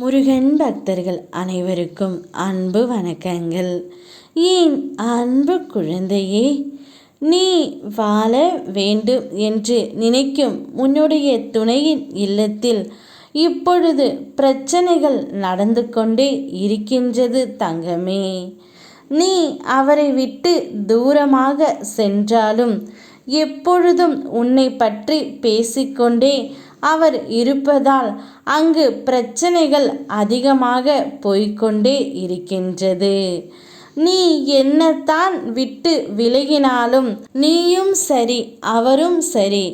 முருகன் பக்தர்கள் அனைவருக்கும் அன்பு வணக்கங்கள். ஏன் அன்பு குழந்தையே நீ வாழ வேண்டும் என்று நினைக்கும் உன்னுடைய துணையின் இல்லத்தில் இப்பொழுது பிரச்சனைகள் நடந்து கொண்டே இருக்கின்றது தங்கமே. நீ அவரை விட்டு தூரமாக சென்றாலும் எப்பொழுதும் உன்னை பற்றி பேசிக்கொண்டே அவர் இருப்பதால் அங்கு பிரச்சனைகள் அதிகமாக போய்கொண்டே இருக்கின்றது. நீ என்னத்தான் விட்டு விலகினாலும் நீயும் சரி அவரும் சரி.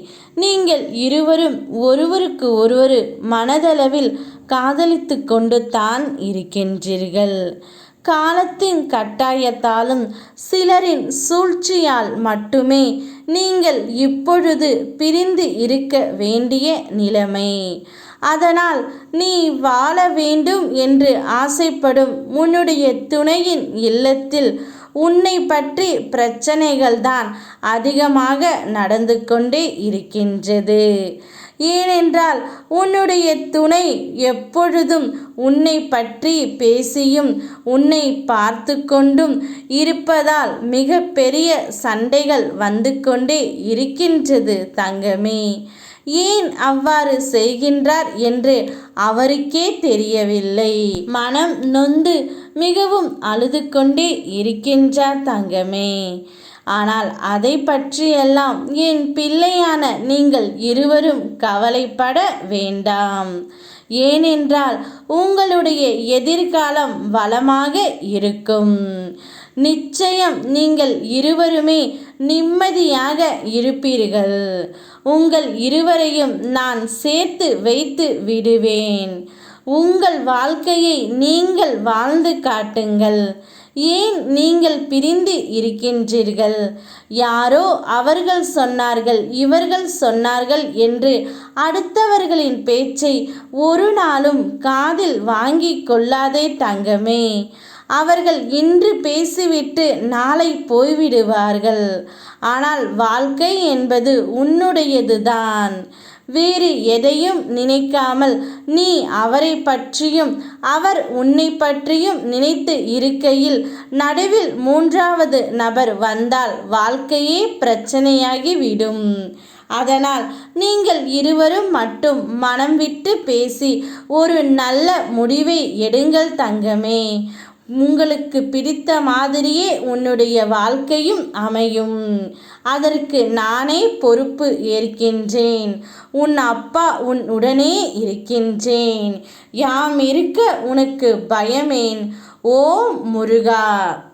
நீங்கள் இருவரும் ஒருவருக்கு ஒருவர் மனதளவில் காதலித்து கொண்டு தான் இருக்கின்றீர்கள். காலத்தின் கட்டாயத்தாலும் சிலரின் சூழ்ச்சியால் மட்டுமே நீங்கள் இப்பொழுது பிரிந்து இருக்க வேண்டிய நிலைமை. அதனால் நீ வாழ வேண்டும் என்று ஆசைப்படும் உன்னுடைய துணையின் இல்லத்தில் உன்னை பற்றி பிரச்சனைகள்தான் அதிகமாக நடந்து கொண்டே இருக்கின்றது. ஏனென்றால் உன்னுடைய துணை எப்பொழுதும் உன்னை பற்றி பேசியும் உன்னை பார்த்து கொண்டும் இருப்பதால் மிக பெரிய சண்டைகள் வந்து கொண்டே இருக்கின்றது தங்கமே. ஏன் அவ்வாறு செய்கின்றார் என்று அவருக்கே தெரியவில்லை. மனம் நொந்து மிகவும் அழுது கொண்டே இருக்கின்றார் தங்கமே. ஆனால் அதை பற்றியெல்லாம் என் பிள்ளையான நீங்கள் இருவரும் கவலைப்பட வேண்டாம். ஏனென்றால் உங்களுடைய எதிர்காலம் வளமாக இருக்கும். நிச்சயம் நீங்கள் இருவருமே நிம்மதியாக இருப்பீர்கள். உங்கள் இருவரையும் நான் சேர்த்து வைத்து விடுவேன். உங்கள் வாழ்க்கையை நீங்கள் வாழ்ந்து காட்டுங்கள். ஏன் நீங்கள் பிரிந்து இருக்கின்றீர்கள்? யாரோ அவர்கள் சொன்னார்கள் இவர்கள் சொன்னார்கள் என்று அடுத்தவர்களின் பேச்சை ஒரு நாளும் காதில் வாங்கி கொள்ளாதே தங்கமே. அவர்கள் இன்று பேசிவிட்டு நாளை போய்விடுவார்கள். ஆனால் வாழ்க்கை என்பது உன்னுடையதுதான். வேறு எதையும் நினைக்காமல் நீ அவரை பற்றியும் அவர் உன்னை பற்றியும் நினைத்து இருக்கையில் நடுவில் மூன்றாவது நபர் வந்தால் வாழ்க்கையே பிரச்சனையாகிவிடும் அதனால் நீங்கள் இருவரும் மட்டும் மனம் விட்டு பேசி ஒரு நல்ல முடிவை எடுங்கள் தங்கமே. உங்களுக்கு பிடித்த மாதிரியே உன்னுடைய வாழ்க்கையும் அமையும். அதற்கு நானே பொறுப்பு ஏற்கின்றேன். உன் அப்பா உன் உடனே இருக்கின்றேன். யாம் இருக்க உனக்கு பயமேன். ஓ முருகா!